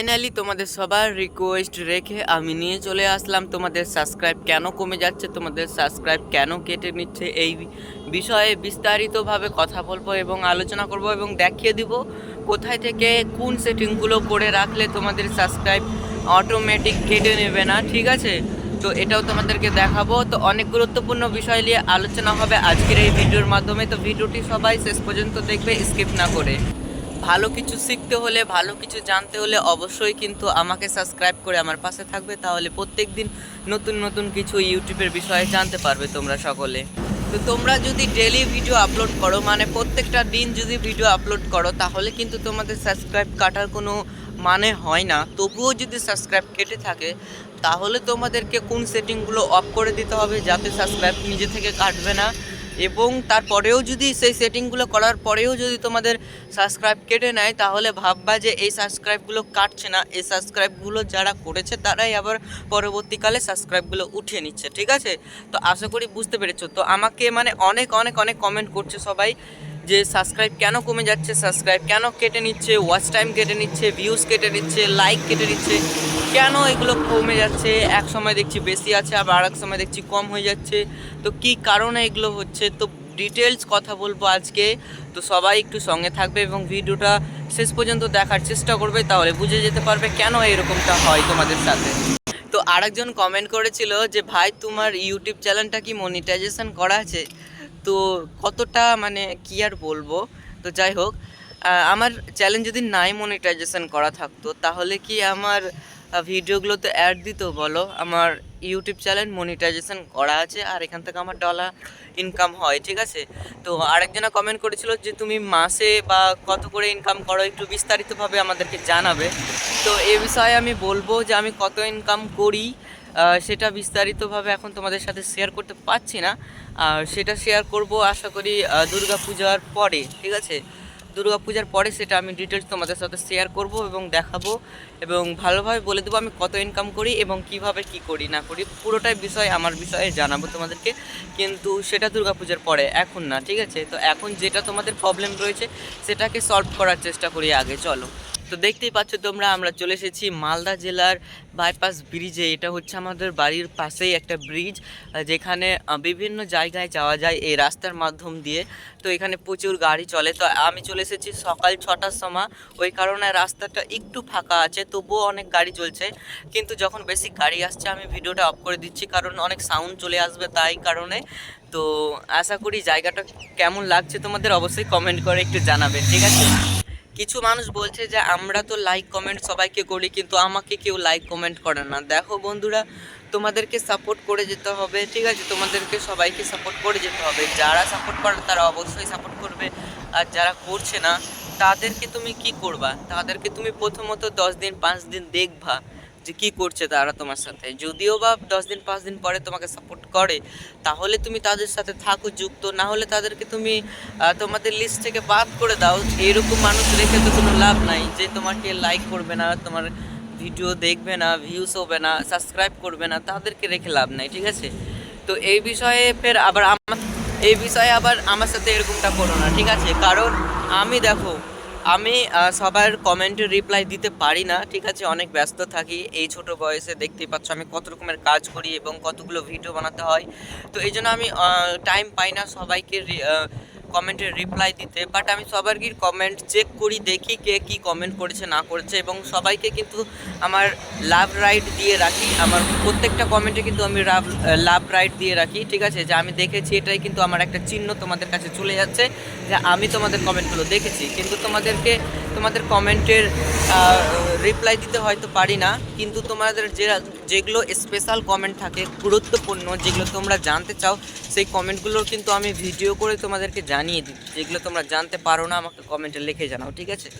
Finally তোমাদের সবার request রেখে আমি নিয়ে চলে আসলাম। তোমাদের সাবস্ক্রাইব কেন কমে যাচ্ছে? তোমাদের সাবস্ক্রাইব কেন কেটে নিচ্ছে? এই বিষয়ে বিস্তারিতভাবে কথা বলব এবং আলোচনা করব এবং দেখিয়ে দিব কোথায় থেকে কোন সেটিংগুলো করে রাখলে তোমাদের সাবস্ক্রাইব অটোমেটিক কেটে নেবে না, ঠিক আছে? তো এটাও তোমাদেরকে দেখাবো। তো অনেক গুরুত্বপূর্ণ বিষয় নিয়ে আলোচনা হবে আজকের এই ভিডিওর মাধ্যমে। তো ভিডিওটি সবাই শেষ পর্যন্ত দেখবে স্কিপ না করে। ভালো কিছু শিখতে হলে, ভালো কিছু জানতে হলে অবশ্যই কিন্তু আমাকে সাবস্ক্রাইব করে আমার পাশে থাকবে। তাহলে প্রত্যেক দিন নতুন নতুন কিছু ইউটিউবের বিষয়ে জানতে পারবে তোমরা সকলে। তো তোমরা যদি ডেলি ভিডিও আপলোড করো মানে প্রত্যেকটা দিন যদি ভিডিও আপলোড করো, তাহলে কিন্তু তোমাদের সাবস্ক্রাইব কাটার কোনো মানে হয় না। তবুও যদি সাবস্ক্রাইব কেটে থাকে, তাহলে তোমাদেরকে কোন সেটিংগুলো অফ করে দিতে হবে যাতে সাবস্ক্রাইব নিজে থেকে কাটবে না। এবং তারপরেও যদি সেই সেটিংগুলো করার পরেও যদি তোমাদের সাবস্ক্রাইব কেটে নেয়, তাহলে ভাববা যে এই সাবস্ক্রাইবগুলো কাটছে না। এই সাবস্ক্রাইবগুলো যারা করেছে, তারাই আবার পরবর্তীকালে সাবস্ক্রাইবগুলো উঠিয়ে নিচ্ছে, ঠিক আছে? তো আশা করি বুঝতে পেরেছ। তো আমাকে মানে অনেক অনেক অনেক কমেন্ট করছে সবাই যে সাবস্ক্রাইব কেন কমে যাচ্ছে সাবস্ক্রাইব কেন কেটে নিচ্ছে ওয়াচ টাইম কেটে নিচ্ছে ভিউজ কেটে নিচ্ছে লাইক কেটে নিচ্ছে। কেন এগুলো কমে যাচ্ছে? এক সময় দেখছি বেশি আছে, আবার এক সময় দেখছি কম হয়ে যাচ্ছে। তো কি কারণে এগুলো হচ্ছে? তো ডিটেলস কথা বলব আজকে। তো সবাই একটু সঙ্গে থাকবে এবং ভিডিওটা শেষ পর্যন্ত দেখার চেষ্টা করবে, তাহলে বুঝে যেতে পারবে কেন এরকমটা হয় তোমাদের সাথে। তো আরেকজন কমেন্ট করেছিল যে, ভাই, তোমার ইউটিউব চ্যানেলটা কি মনিটাইজেশন করা আছে? তো কতটা মানে কি আর বলব? তো যাই হোক আমার চ্যানেল যদি নাই মনিটাইজেশন করা থাকতো, তাহলে কি আমার ভিডিওগুলোতে অ্যাড দিত বলো। আমার ইউটিউব চ্যানেল মনিটাইজেশন করা আছে আর এখান থেকে আমার ডলার ইনকাম হয়, ঠিক আছে? তো আরেকজনা কমেন্ট করেছিল যে তুমি মাসে বা কত করে ইনকাম করো একটু বিস্তারিতভাবে আমাদেরকে জানাবে। তো এ বিষয়ে আমি বলব যে আমি কত ইনকাম করি সেটা বিস্তারিতভাবে এখন তোমাদের সাথে শেয়ার করতে পারছি না। আর সেটা শেয়ার করব আশা করি দুর্গা পূজার পরে, ঠিক আছে? দুর্গা পূজার পরে সেটা আমি ডিটেলস তোমাদের সাথে শেয়ার করব এবং দেখাবো এবং ভালোভাবে বলে দেবো আমি কত ইনকাম করি এবং কীভাবে কি করি, না করি, পুরোটাই বিষয়, আমার বিষয়ে জানাব তোমাদেরকে। কিন্তু সেটা দুর্গা পূজার পরে, এখন না, ঠিক আছে? তো এখন যেটা তোমাদের প্রবলেম রয়েছে, সেটাকে সলভ করার চেষ্টা করি আগে, চলো। তো দেখতেই পাচ্ছ তোমরা, আমরা চলে এসেছি মালদা জেলার বাইপাস ব্রিজে। এটা হচ্ছে আমাদের বাড়ির পাশেই একটা ব্রিজ, যেখানে বিভিন্ন জায়গায় যাওয়া যায় এই রাস্তার মাধ্যম দিয়ে। তো এখানে প্রচুর গাড়ি চলে। তো আমি চলে এসেছি সকাল ছটার সময়। ওই কারণে রাস্তাটা একটু ফাঁকা আছে, তবুও অনেক গাড়ি চলছে। কিন্তু যখন বেশি গাড়ি আসছে, আমি ভিডিওটা অফ করে দিচ্ছি, কারণ অনেক সাউন্ড চলে আসবে তাই কারণে। তো আশা করি জায়গাটা কেমন লাগছে তোমাদের অবশ্যই কমেন্ট করে একটু জানাবে, ঠিক আছে? কিছু মানুষ বলছে যে, আমরা তো লাইক কমেন্ট সবাইকে করি, কিন্তু আমাকে কেউ লাইক কমেন্ট করে না। দেখো বন্ধুরা, তোমাদেরকে সাপোর্ট করে যেতে হবে, ঠিক আছে? তোমাদেরকে সবাইকে সাপোর্ট করে যেতে হবে। যারা সাপোর্ট করে তারা অবশ্যই সাপোর্ট করবে। আর যারা করছে না, তাদেরকে তুমি কি করবা? তাদেরকে তুমি প্রথমত দশ দিন, পাঁচ দিন দেখবা। যে কি করছে তারা তোমার সাথে? যদিও বা দশ দিন, পাঁচ দিন পরে তোমাকে সাপোর্ট করে, তাহলে তুমি তাদের সাথে থাকো, যুক্ত। না হলে তাদেরকে তুমি তোমাদের লিস্ট থেকে বাদ করে দাও। এরকম মানুষ রেখে তো কোনো লাভ নাই যে তোমাকে লাইক করবে না, তোমার ভিডিও দেখবে না ভিউস হবে না সাবস্ক্রাইব করবে না, তাদেরকে রেখে লাভ নাই, ঠিক আছে? তো এই বিষয়ে ফের আবার আমার এই বিষয়ে আবার আমার সাথে এরকমটা করো না, ঠিক আছে? কারণ আমি দেখো আমি সবার কমেন্টে রিপ্লাই দিতে পারি না, ঠিক আছে? অনেক ব্যস্ত থাকি, এই ছোট বয়সে দেখতেই পাচ্ছ আমি কত রকমের কাজ করি এবং কতগুলো ভিডিও বানাতে হয়। তো এই জন্য আমি টাইম পাই না সবাইকে কমেন্টে রিপ্লাই দিতে বাট আমি সবারই কমেন্ট চেক করি, দেখি কে কি কমেন্ট করেছে, না করেছে, এবং সবাইকে কিন্তু আমার লাভ রাইট দিয়ে রাখি। আমার প্রত্যেকটা কমেন্টে কিন্তু আমি লাভ লাভ রাইট দিয়ে রাখি, ঠিক আছে? যে আমি দেখেছি, এটাই কিন্তু আমার একটা চিহ্ন তোমাদের কাছে চলে যাচ্ছে, যে আমি তোমাদের কমেন্টগুলো দেখেছি। কিন্তু তোমাদেরকে, তোমাদের কমেন্টের রিপ্লাই দিতে হয়তো পারি না, কিন্তু তোমাদের যে যেগুলো স্পেশাল কমেন্ট থাকে, গুরুত্বপূর্ণ, যেগুলো তোমরা জানতে চাও, সেই কমেন্টগুলোর কিন্তু আমি ভিডিও করে তোমাদেরকে জানিয়ে দিই যেগুলো তোমরা জানতে পারো না, আমাকে কমেন্টে লিখে জানাও, ঠিক আছে?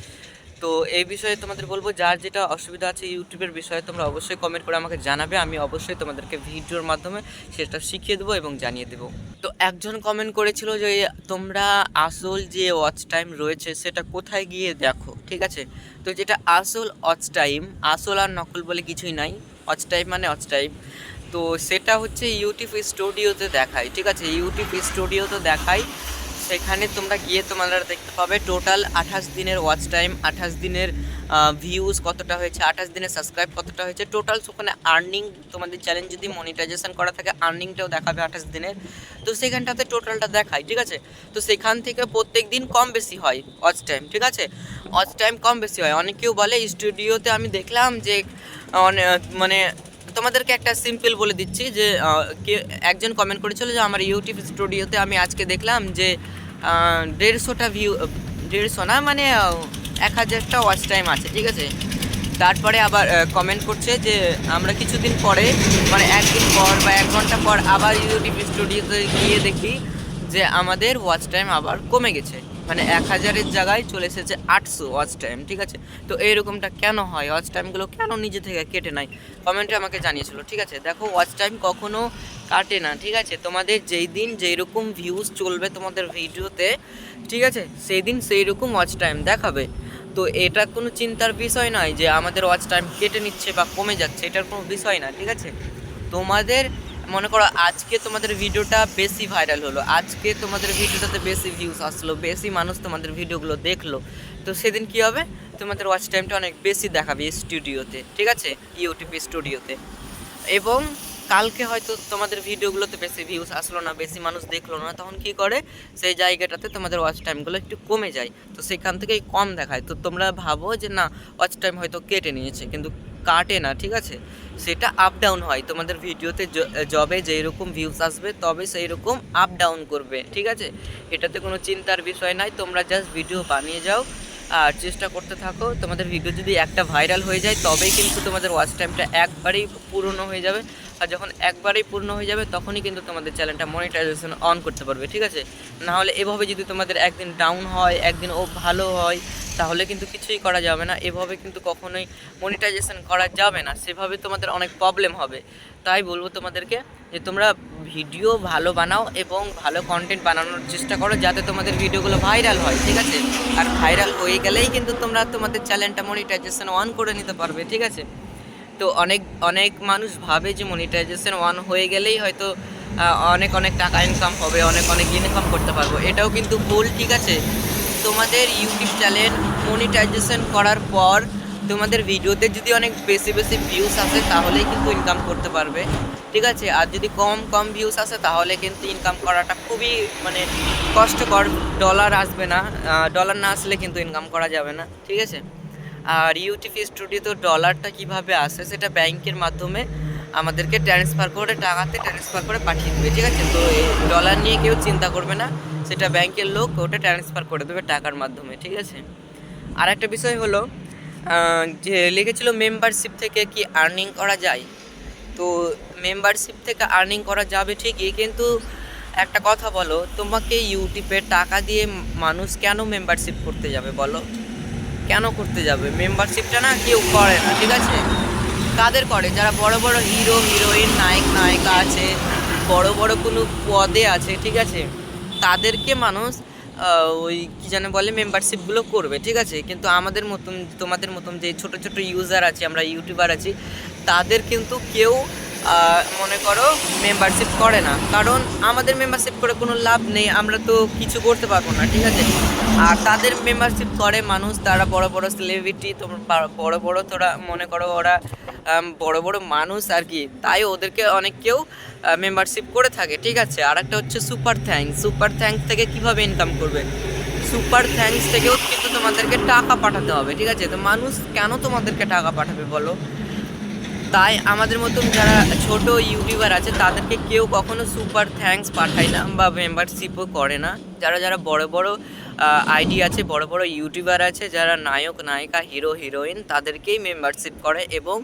তো এই বিষয়ে তোমাদের বলব, যার যেটা অসুবিধা আছে ইউটিউবের বিষয়ে, তোমরা অবশ্যই কমেন্ট করে আমাকে জানাবে, আমি অবশ্যই তোমাদেরকে ভিডিওর মাধ্যমে সেটা শিখিয়ে দেবো এবং জানিয়ে দেবো। তো একজন কমেন্ট করেছিল যে, তোমরা আসল যে ওয়াচ টাইম রয়েছে, সেটা কোথায় গিয়ে দেখো? ঠিক আছে? তো যেটা আসল ওয়াচ টাইম আসল আর নকল বলে কিছুই নাই। ওয়াচ টাইপ মানে অচ টাইপ তো সেটা হচ্ছে ইউটিউব স্টুডিওতে দেখায় ঠিক আছে? ইউটিউব স্টুডিওতে দেখাই। সেখানে তোমরা গিয়ে তোমরা দেখতে পাবে টোটাল আঠাশ দিনের ওয়াচ টাইম আঠাশ দিনের ভিউজ কতটা হয়েছে, আঠাশ দিনে সাবস্ক্রাইব কতটা হয়েছে টোটাল ওখানে আর্নিং তোমাদের চ্যানেল যদি মনিটাইজেশন করা থাকে আর্নিংটাও দেখাবে আঠাশ দিনের। তো সেখানটাতে টোটালটা দেখায়, ঠিক আছে? তো সেখান থেকে প্রত্যেক দিন কম বেশি হয় ওয়াচ টাইম ঠিক আছে? ওয়াচ টাইম কম বেশি হয়। অনেকেও বলে স্টুডিওতে আমি দেখলাম যে মানে তোমাদেরকে একটা সিম্পল বলে দিচ্ছি যে একজন কমেন্ট করেছিল যে, আমার ইউটিউব স্টুডিওতে আমি আজকে দেখলাম যে দেড়শোটা ভিউ দেড়শো না মানে এক হাজারটা ওয়াচ টাইম আছে, ঠিক আছে? তারপরে আবার কমেন্ট করছে যে আমরা কিছুদিন পরে মানে একদিন পর বা এক ঘণ্টা পর আবার ইউটিউব স্টুডিওতে গিয়ে দেখি যে আমাদের ওয়াচ টাইম আবার কমে গেছে। মানে এক হাজারের জায়গায় চলে এসেছে আটশো ওয়াচ টাইম ঠিক আছে? তো এইরকমটা কেন হয়? ওয়াচ টাইমগুলো কেন নিজে থেকে কেটে নেয়? কমেন্টে আমাকে জানিয়েছিল, ঠিক আছে? দেখো ওয়াচ টাইম কখনো কাটে না, ঠিক আছে? তোমাদের যেই দিন যেই রকম ভিউজ চলবে তোমাদের ভিডিওতে ঠিক আছে? সেই দিন সেই রকম ওয়াচ টাইম দেখাবে। তো এটা কোনো চিন্তার বিষয় নয় যে আমাদের ওয়াচ টাইম কেটে নিচ্ছে বা কমে যাচ্ছে, এটার কোনো বিষয় না, ঠিক আছে? তোমাদের, মনে করো আজকে তোমাদের ভিডিওটা বেশি ভাইরাল হলো, আজকে তোমাদের ভিডিওটাতে বেশি ভিউজ আসলো, বেশি মানুষ তোমাদের ভিডিওগুলো দেখল, তো সেদিন কি হবে? তোমাদের ওয়াচ টাইমটা অনেক বেশি দেখাবে স্টুডিওতে ঠিক আছে? ইউটিউব স্টুডিওতে এবং কালকে হয়তো তোমাদের ভিডিওগুলোতে বেশি ভিউজ আসলো না, বেশি মানুষ দেখল না, তখন কি করে? সেই জায়গাটাতে তোমাদের ওয়াচ টাইমগুলো একটু কমে যায়। তো সেখান থেকেই কম দেখায়। তো তোমরা ভাবো যে, না ওয়াচ টাইম হয়তো কেটে নিয়েছে, কিন্তু কাটে না, ঠিক আছে? সেটা আপ ডাউন হয়। তোমাদের ভিডিওতে জবে যেই রকম ভিউজ আসবে, তবে সেই রকম আপ ডাউন করবে, ঠিক আছে? এটাতে কোনো চিন্তার বিষয় নাই। তোমরা জাস্ট ভিডিও বানিয়ে যাও। আর চেষ্টা করতে থাকো। তোমাদের ভিডিও যদি একটা ভাইরাল হয়ে যায়, তবেই কিন্তু তোমাদের ওয়াচ টাইমটা একবারেই পূর্ণ হয়ে যাবে। আর যখন একবারেই পূর্ণ হয়ে যাবে, তখনই কিন্তু তোমাদের চ্যানেলটা মনিটাইজেশন অন করতে পারবে, ঠিক আছে? না হলে এভাবে যদি তোমাদের একদিন ডাউন হয়, একদিন ও ভালো হয়, তাহলে কিন্তু কিছুই করা যাবে না। এভাবে কিন্তু কখনোই মনিটাইজেশন করা যাবে না। সেভাবে তোমাদের অনেক প্রবলেম হবে। তাই বলব তোমাদেরকে যে তোমরা ভিডিও ভালো বানাও এবং ভালো কন্টেন্ট বানানোর চেষ্টা করো যাতে তোমাদের ভিডিওগুলো ভাইরাল হয়, ঠিক আছে? আর ভাইরাল হয়ে গেলেই কিন্তু তোমরা তোমাদের চ্যানেলটা মনিটাইজেশন অন করে নিতে পারবে, ঠিক আছে? তো অনেক অনেক মানুষ ভাবে যে মনিটাইজেশন অন হয়ে গেলেই হয়তো অনেক অনেক টাকা ইনকাম হবে, অনেক অনেক ইনকাম করতে পারব। এটাও কিন্তু ভুল, ঠিক আছে? তোমাদের ইউটিউব চ্যানেল মনিটাইজেশন করার পর তোমাদের ভিডিওতে যদি অনেক বেশি বেশি ভিউস আসে, তাহলেই কিন্তু ইনকাম করতে পারবে। ঠিক আছে? আর যদি কম কম ভিউস আসে, তাহলে কিন্তু ইনকাম করাটা খুবই মানে কষ্টকর। ডলার আসবে না। ডলার না আসলে কিন্তু ইনকাম করা যাবে না। ঠিক আছে? আর ইউটিউব স্টুডিওতে ডলারটা কীভাবে আসে, সেটা ব্যাংকের মাধ্যমে আমাদেরকে ট্রান্সফার করে টাকাতে ট্রান্সফার করে পাঠিয়ে দেবে। ঠিক আছে? তো এই ডলার নিয়ে কেউ চিন্তা করবে না। সেটা ব্যাংকের লোক ওটা ট্রান্সফার করে দেবে টাকার মাধ্যমে। ঠিক আছে? আর একটা বিষয় হলো যে লিখেছিল মেম্বারশিপ থেকে কি আর্নিং করা যায়? তো মেম্বারশিপ থেকে আর্নিং করা যাবে ঠিকই, কিন্তু একটা কথা বলো, তোমাকে ইউটিউবে টাকা দিয়ে মানুষ কেন মেম্বারশিপ করতে যাবে বলো? কেন করতে যাবে? মেম্বারশিপটা না কেউ করে না, ঠিক আছে? কাদের করে? যারা বড় বড় হিরো হিরোইন নায়ক, নায়িকা আছে, বড় বড় কোনো পদে আছে, ঠিক আছে? তাদেরকে মানুষ ওই কী জানে বলে মেম্বারশিপগুলো করবে, ঠিক আছে? কিন্তু আমাদের মতন, তোমাদের মতন যে ছোট ছোট ইউজার আছে, আমরা ইউটিউবার আছি, তাদের কিন্তু কেউ মনে করো মেম্বারশিপ করে না। কারণ আমাদের মেম্বারশিপ করে কোনো লাভ নেই, আমরা তো কিছু করতে পারব না, ঠিক আছে? আর তাদের মেম্বারশিপ করে মানুষ, তারা বড় বড় সেলিব্রিটি তোমার বড় বড় তোরা মনে করো ওরা বড় বড় মানুষ আর কি, তাই ওদেরকে অনেক কেউ মেম্বারশিপ করে থাকে, ঠিক আছে? আর একটা হচ্ছে সুপার থ্যাঙ্কস সুপার থ্যাঙ্কস থেকে কীভাবে ইনকাম করবে? সুপার থ্যাঙ্কস থেকেও কিন্তু তোমাদেরকে টাকা পাঠাতে হবে, ঠিক আছে? তো মানুষ কেন তোমাদেরকে টাকা পাঠাবে বলো? তাই আমাদের মতন যারা ছোট ইউটিউবার আছে, তাদেরকে কেউ কখনো সুপার থ্যাঙ্কস পাঠায় না বা মেম্বারশিপও করে না। যারা যারা বড় বড় আইডি আছে, বড় বড় ইউটিউবার আছে, যারা নায়ক, নায়িকা হিরো হিরোইন তাদেরকেই মেম্বারশিপ করে এবং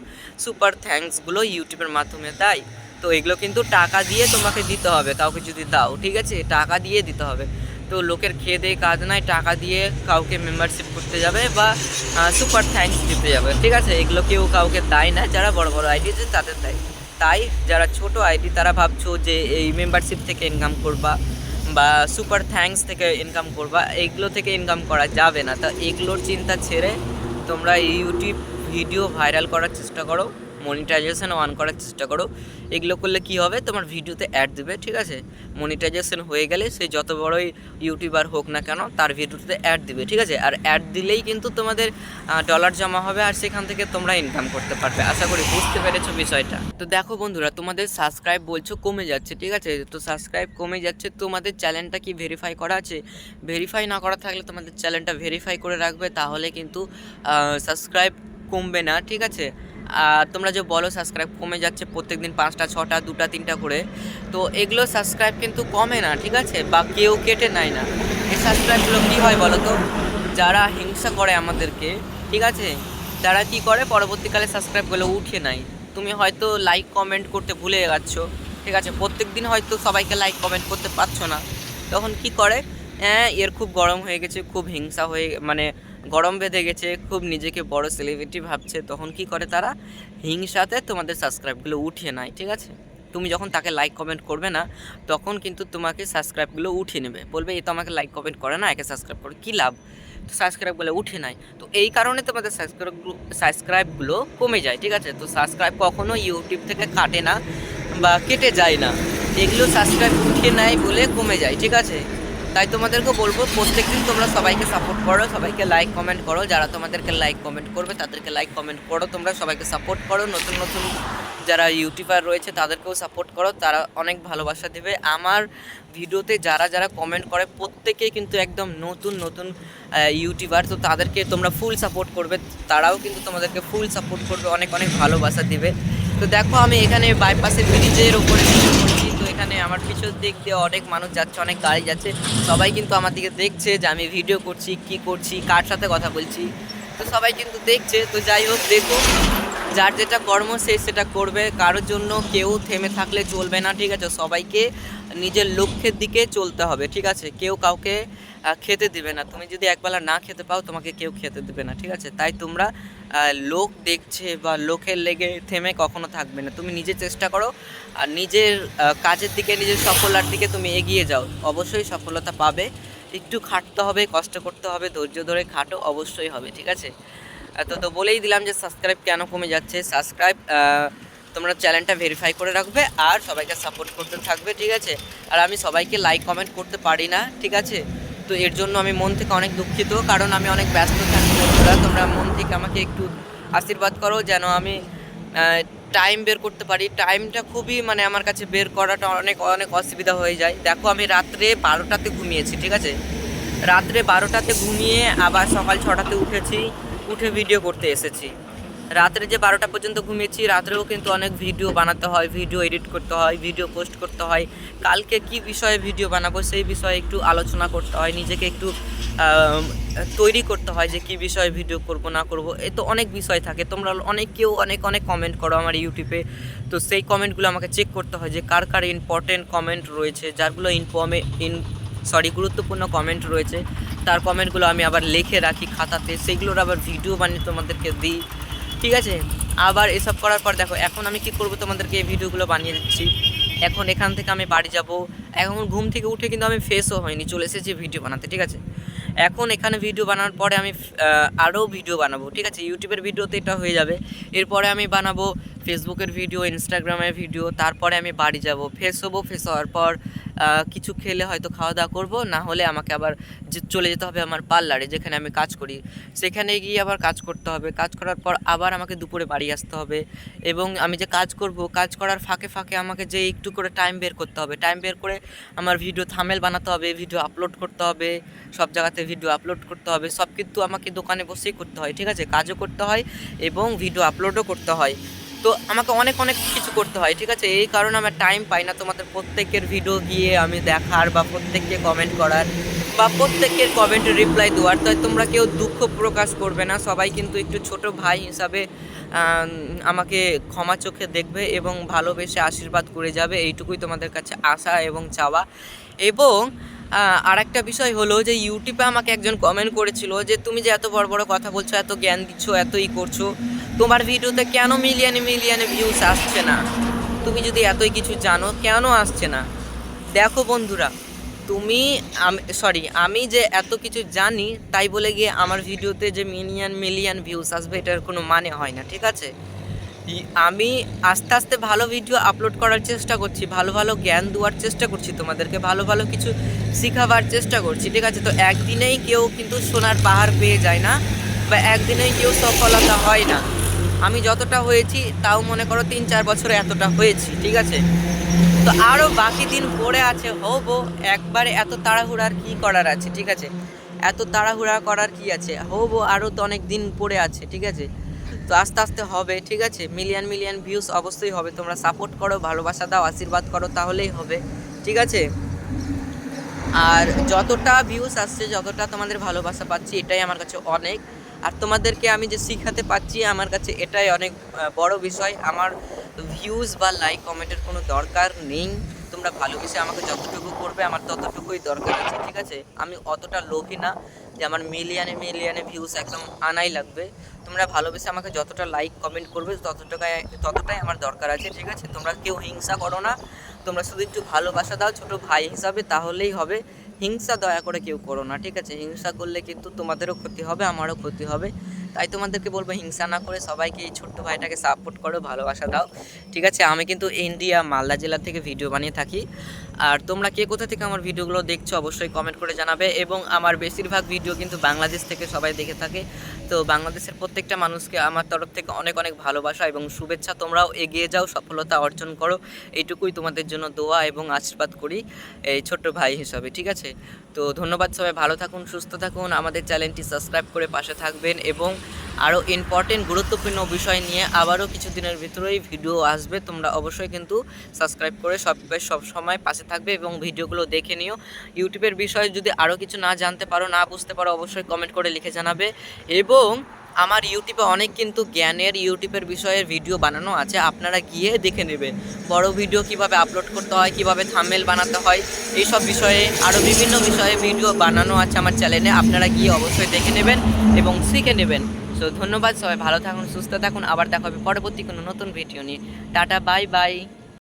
সুপার থ্যাঙ্কসগুলো ইউটিউবের মাধ্যমে দেয়। তো এগুলো কিন্তু টাকা দিয়ে তোমাকে দিতে হবে, কাউকে যদি দাও, ঠিক আছে? টাকা দিয়ে দিতে হবে। তো লোকের খেয়ে দিয়ে কাজ নাই, টাকা দিয়ে কাউকে মেম্বারশিপ করতে যাবে বা সুপার থ্যাঙ্কস দিতে যাবে। ঠিক আছে? এগুলো কেউ কাউকে দেয় না, যারা বড় বড় আইডি আছে তাদের দেয়। তাই যারা ছোট আইডি তারা ভাবছ যে এই মেম্বারশিপ থেকে ইনকাম করবা বা সুপার থ্যাঙ্কস থেকে ইনকাম করবা, এগুলো থেকে ইনকাম করা যাবে না। তা এগুলোর চিন্তা ছেড়ে তোমরা ইউটিউব ভিডিও ভাইরাল করার চেষ্টা করো। মনিটাইজেশন অন করার চেষ্টা করো। এগুলো করলে কি হবে? তোমার ভিডিওতে অ্যাড দেবে, ঠিক আছে? মনিটাইজেশন হয়ে গেলে সে যত বড়ই ইউটিউবার হোক না কেন, তার ভিডিওতে অ্যাড দিবে, ঠিক আছে? আর অ্যাড দিলেই কিন্তু তোমাদের ডলার জমা হবে আর সেখান থেকে তোমরা ইনকাম করতে পারবে। আশা করি বুঝতে পেরেছ বিষয়টা। তো দেখো বন্ধুরা, তোমাদের সাবস্ক্রাইব বলছো কমে যাচ্ছে, ঠিক আছে? তো সাবস্ক্রাইব কমে যাচ্ছে, তোমাদের চ্যানেলটা কি ভেরিফাই করা আছে? ভেরিফাই না করা থাকলে তোমাদের চ্যানেলটা ভেরিফাই করে রাখবে, তাহলে কিন্তু সাবস্ক্রাইব কমবে না, ঠিক আছে? আর তোমরা যে বলো সাবস্ক্রাইব কমে যাচ্ছে প্রত্যেক দিন পাঁচটা, ছটা, দুটা, তিনটা করে, তো এগুলো সাবস্ক্রাইব কিন্তু কমে না, ঠিক আছে? বা কেউ কেটে নেয় না। এই সাবস্ক্রাইবগুলো কী হয় বলো তো? যারা হিংসা করে আমাদেরকে, ঠিক আছে? তারা কি করে? পরবর্তীকালে সাবস্ক্রাইবগুলো উঠে নেয়। তুমি হয়তো লাইক কমেন্ট করতে ভুলে যাচ্ছ, ঠিক আছে? প্রত্যেক দিন হয়তো সবাইকে লাইক কমেন্ট করতে পারছ না। তখন কি করে? হ্যাঁ এর খুব গরম হয়ে গেছে, খুব হিংসা হয়ে মানে গরম বেঁধে গেছে, খুব নিজেকে বড় সেলিব্রিটি ভাবছে, তখন কি করে তারা? হিংসাতে তোমাদের সাবস্ক্রাইবগুলো উঠিয়ে নেয়, ঠিক আছে? তুমি যখন তাকে লাইক কমেন্ট করবে না, তখন কিন্তু তোমাকে সাবস্ক্রাইবগুলো উঠিয়ে নেবে। বলবে, এ তো আমাকে লাইক কমেন্ট করে না, একে সাবস্ক্রাইব করে, কী লাভ? তো সাবস্ক্রাইবগুলো উঠে নেয়। তো এই কারণে তোমাদের সাবস্ক্রাইব সাবস্ক্রাইবগুলো কমে যায়, ঠিক আছে? তো সাবস্ক্রাইব কখনো ইউটিউব থেকে কাটে না বা কেটে যায় না। এগুলো সাবস্ক্রাইব উঠিয়ে নেয় বলে কমে যায়, ঠিক আছে? তাই তোমাদেরকে বলব, প্রত্যেকদিন তোমরা সবাইকে সাপোর্ট করো, সবাইকে লাইক কমেন্ট করো। যারা তোমাদেরকে লাইক কমেন্ট করবে, তাদেরকে লাইক কমেন্ট করো। তোমরা সবাইকে সাপোর্ট করো। নতুন নতুন যারা ইউটিউবার রয়েছে, তাদেরকেও সাপোর্ট করো। তারা অনেক ভালোবাসা দেবে। আমার ভিডিওতে যারা যারা কমেন্ট করে, প্রত্যেকেই কিন্তু একদম নতুন নতুন ইউটিউবার তো তাদেরকে তোমরা ফুল সাপোর্ট করবে। তারাও কিন্তু তোমাদেরকে ফুল সাপোর্ট করবে। অনেক অনেক ভালোবাসা দেবে। তো দেখো, আমি এখানে বাইপাসের ব্রিজের ওপরে এখানে আমার পিছন দিক দিয়ে অনেক মানুষ যাচ্ছে, অনেক গাড়ি যাচ্ছে। সবাই কিন্তু আমার দিকে দেখছে যে আমি ভিডিও করছি, কি করছি, কার সাথে কথা বলছি। তো সবাই কিন্তু দেখছে, তো যাই হোক, দেখো। যার যেটা কর্ম, সে সেটা করবে। কারোর জন্য কেউ থেমে থাকলে চলবে না, ঠিক আছে? সবাইকে নিজের লক্ষ্যের দিকে চলতে হবে, ঠিক আছে? কেউ কাউকে খেতে দিবে না। তুমি যদি একবেলা না খেতে পাও, তোমাকে কেউ খেতে দেবে না, ঠিক আছে? তাই তোমরা লোক দেখছে বা লোকের লেগে থেমে কখনো থাকবে না। তুমি নিজে চেষ্টা করো আর নিজের কাজের দিকে, নিজের সফলতার দিকে তুমি এগিয়ে যাও। অবশ্যই সফলতা পাবে। একটু খাটতে হবে, কষ্ট করতে হবে, ধৈর্য ধরে খাটো, অবশ্যই হবে, ঠিক আছে? তো তো বলেই দিলাম যে সাবস্ক্রাইব কেন কমে যাচ্ছে। সাবস্ক্রাইব তোমরা চ্যানেলটা ভেরিফাই করে রাখবে আর সবাইকে সাপোর্ট করতে থাকবে, ঠিক আছে? আর আমি সবাইকে লাইক কমেন্ট করতে পারি না, ঠিক আছে? তো এর জন্য আমি মন থেকে অনেক দুঃখিত, কারণ আমি অনেক ব্যস্ত থাকি বন্ধুরা। তোমরা মন থেকে আমাকে একটু আশীর্বাদ করো যেন আমি টাইম বের করতে পারি। টাইমটা খুবই মানে আমার কাছে বের করাটা অনেক অনেক অসুবিধা হয়ে যায়। দেখো, আমি রাত্রে বারোটাতে ঘুমিয়েছি, ঠিক আছে? রাত্রে বারোটাতে ঘুমিয়ে আবার সকাল ছটাতে উঠেছি, উঠে ভিডিও করতে এসেছি। রাত্রে যে বারোটা পর্যন্ত ঘুমিয়েছি, রাত্রেও কিন্তু অনেক ভিডিও বানাতে হয়, ভিডিও এডিট করতে হয়, ভিডিও পোস্ট করতে হয়। কালকে কি বিষয়ে ভিডিও বানাবো সেই বিষয়ে একটু আলোচনা করতে হয়, নিজেকে একটু তৈরি করতে হয় যে কি বিষয়ে ভিডিও করব, না করব, এ তো অনেক বিষয় থাকে। তোমরা অনেক কেউ অনেক অনেক কমেন্ট করো আমার ইউটিউবে তো সেই কমেন্টগুলো আমাকে চেক করতে হয় যে কার কার ইম্পর্টেন্ট কমেন্ট রয়েছে যারগুলো ইনফর্মে ইন সরি গুরুত্বপূর্ণ কমেন্ট রয়েছে। তার কমেন্টগুলো আমি আবার লিখে রাখি খাতাতে। সেইগুলোর আবার ভিডিও বানিয়ে তোমাদেরকে দিই। ঠিক আছে? আবার এসব করার পর দেখো, এখন আমি কি করব তোমাদেরকে এই ভিডিওগুলো বানিয়ে দিচ্ছি। এখন এখান থেকে আমি বাড়ি যাব। এখন ঘুম থেকে উঠে কিন্তু আমি ফেসও হয়নি, চলে এসেছি ভিডিও বানাতে, ঠিক আছে? এখন এখানে ভিডিও বানানোর পরে আমি আরও ভিডিও বানাবো, ঠিক আছে? ইউটিউবের ভিডিওতে এটা হয়ে যাবে। এরপরে আমি বানাবো ফেসবুকের ভিডিও ইনস্টাগ্রামের ভিডিও তারপরে আমি বাড়ি যাব। ফ্রেশ হব ফ্রেশ হওয়ার পর কিছু খেলে হয়তো খাওয়া দাওয়া করব, না হলে আমাকে আবার চলে যেতে হবে আমার পার্লারে, যেখানে আমি কাজ করি। সেখানে গিয়ে আবার কাজ করতে হবে। কাজ করার পর আবার আমাকে দুপুরে বাড়ি আসতে হবে। এবং আমি যে কাজ করব, কাজ করার ফাঁকে ফাঁকে আমাকে যে একটু করে টাইম বের করতে হবে। টাইম বের করে আমার ভিডিও থামেল বানাতে হবে ভিডিও আপলোড করতে হবে, সব জায়গাতে ভিডিও আপলোড করতে হবে। সব কিন্তু আমাকে দোকানে বসেই করতে হয়, ঠিক আছে? কাজও করতে হয় এবং ভিডিও আপলোডও করতে হয়। তো আমাকে অনেক অনেক কিছু করতে হয়, ঠিক আছে? এই কারণে আমার টাইম পাই না তোমাদের প্রত্যেকের ভিডিও গিয়ে আমি দেখার বা প্রত্যেককে কমেন্ট করার বা প্রত্যেকের কমেন্টে রিপ্লাই দেওয়ার। তাই তোমরা কেউ দুঃখ প্রকাশ করবে না। সবাই কিন্তু একটু ছোট ভাই হিসাবে আমাকে ক্ষমা চোখে দেখবে এবং ভালোবেসে আশীর্বাদ করে যাবে। এইটুকুই তোমাদের কাছে আশা এবং চাওয়া। এবং আর একটা বিষয় হলো যে ইউটিউবে আমাকে একজন কমেন্ট করেছিল যে, তুমি যে এত বড় বড় কথা বলছো, এত জ্ঞান দিচ্ছ, এত ই করছ তোমার ভিডিওতে কেন মিলিয়নে মিলিয়নে ভিউস আসছে না? তুমি যদি এতই কিছু জানো, কেন আসছে না? দেখো বন্ধুরা, তুমি সরি আমি যে এত কিছু জানি, তাই বলে গিয়ে আমার ভিডিওতে যে মিলিয়ন মিলিয়ন ভিউস আসবে, এটার কোনো মানে হয় না, ঠিক আছে? আমি আস্তে আস্তে ভালো ভিডিও আপলোড করার চেষ্টা করছি, ভালো ভালো জ্ঞান দেওয়ার চেষ্টা করছি, তোমাদেরকে ভালো ভালো কিছু শেখাবার চেষ্টা করছি, ঠিক আছে? তো একদিনেই কেউ কিন্তু সোনার পাহাড় পেয়ে যায় না, বা একদিনেই কেউ সফলতা হয় না। আমি যতটা হয়েছি, তাও মনে করো তিন চার বছরে এতটা হয়েছি, ঠিক আছে? তো আরও বাকি দিন পড়ে আছে, হব। একবারে এত তাড়াহুড়ার কি করার আছে, ঠিক আছে? এত তাড়াহুড়া করার কি আছে? হব আরও তো অনেক দিন পড়ে আছে, ঠিক আছে? তো আস্তে আস্তে হবে, ঠিক আছে? মিলিয়ন মিলিয়ন ভিউস অবশ্যই হবে, তোমরা সাপোর্ট করো, ভালোবাসা দাও, আশীর্বাদ করো, তাহলেই হবে, ঠিক আছে? আর যতটা ভিউস আসছে, যতটা তোমাদের ভালোবাসা পাচ্ছি, এটাই আমার কাছে অনেক। আর তোমাদেরকে আমি যে শিখাতে পাচ্ছি, আমার কাছে এটাই অনেক বড় বিষয়। আমার ভিউজ বা লাইক কমেন্টের কোনো দরকার নেই। তোমরা ভালোবেসে আমাকে যতটুকু করবে, আমার ততটুকুই দরকার আছে, ঠিক আছে? আমি অতটা লোভী না যে আমার মিলিয়নে মিলিয়নে ভিউজ একদম আনাই লাগবে। তোমরা ভালোবেসে আমাকে যতটা লাইক কমেন্ট করবে, ততটাই ততটাই আমার দরকার আছে, ঠিক আছে? তোমরা কেউ হিংসা করো না। তোমরা শুধু একটু ভালোবাসা দাও, ছোটো ভাই হিসাবে, তাহলেই হবে। হিংসা দয়া করে কেউ করো না, ঠিক আছে? হিংসা করলে কিন্তু তোমাদেরও ক্ষতি হবে, আমারও ক্ষতি হবে। তাই তোমাদেরকে বলব, হিংসা না করে সবাইকে এই ছোট্ট ভাইটাকে সাপোর্ট করো, ভালোবাসা দাও, ঠিক আছে? আমি কিন্তু ইন্ডিয়া, মালদা জেলা থেকে ভিডিও বানিয়ে থাকি। আর তোমরা কে কোথা থেকে আমার ভিডিওগুলো দেখছ অবশ্যই কমেন্ট করে জানাবে এবং আমার বেশিরভাগ ভিডিও কিন্তু বাংলাদেশ থেকে সবাই দেখে থাকে। তো বাংলাদেশের প্রত্যেকটা মানুষকে আমার তরফ থেকে অনেক অনেক ভালোবাসা এবং শুভেচ্ছা। তোমরাও এগিয়ে যাও, সফলতা অর্জন করো। এইটুকুই তোমাদের জন্য দোয়া এবং আশীর্বাদ করি এই ছোট্ট ভাই হিসাবে, ঠিক আছে? তো ধন্যবাদ সবাই, ভালো থাকুন, সুস্থ থাকুন। আমাদের চ্যানেলটি সাবস্ক্রাইব করে পাশে থাকবেন এবং আরও ইম্পর্টেন্ট গুরুত্বপূর্ণ বিষয় নিয়ে আবারও কিছু দিনের ভিতরেই ভিডিও আসবে। তোমরা অবশ্যই কিন্তু সাবস্ক্রাইব করে সব সব সময় পাশে থাকবে এবং ভিডিওগুলো দেখে নিও। ইউটিউবের বিষয়ে যদি আরও কিছু না জানতে পারো, না বুঝতে পারো, অবশ্যই কমেন্ট করে লিখে জানাবে। এবং আমার ইউটিউবে অনেক কিন্তু জ্ঞানের ইউটিউবের বিষয়ের ভিডিও বানানো আছে, আপনারা গিয়ে দেখে নেবেন। বড় ভিডিও কীভাবে আপলোড করতে হয়, কীভাবে থাম্বনেল বানাতে হয়, এইসব বিষয়ে আরও বিভিন্ন বিষয়ে ভিডিও বানানো আছে আমার চ্যানেলে, আপনারা গিয়ে অবশ্যই দেখে নেবেন এবং শিখে নেবেন। সো ধন্যবাদ, সবাই ভালো থাকুন, সুস্থ থাকুন, আবার দেখা হবে পরবর্তী কোনো নতুন ভিডিও নিয়ে। Tata bye bye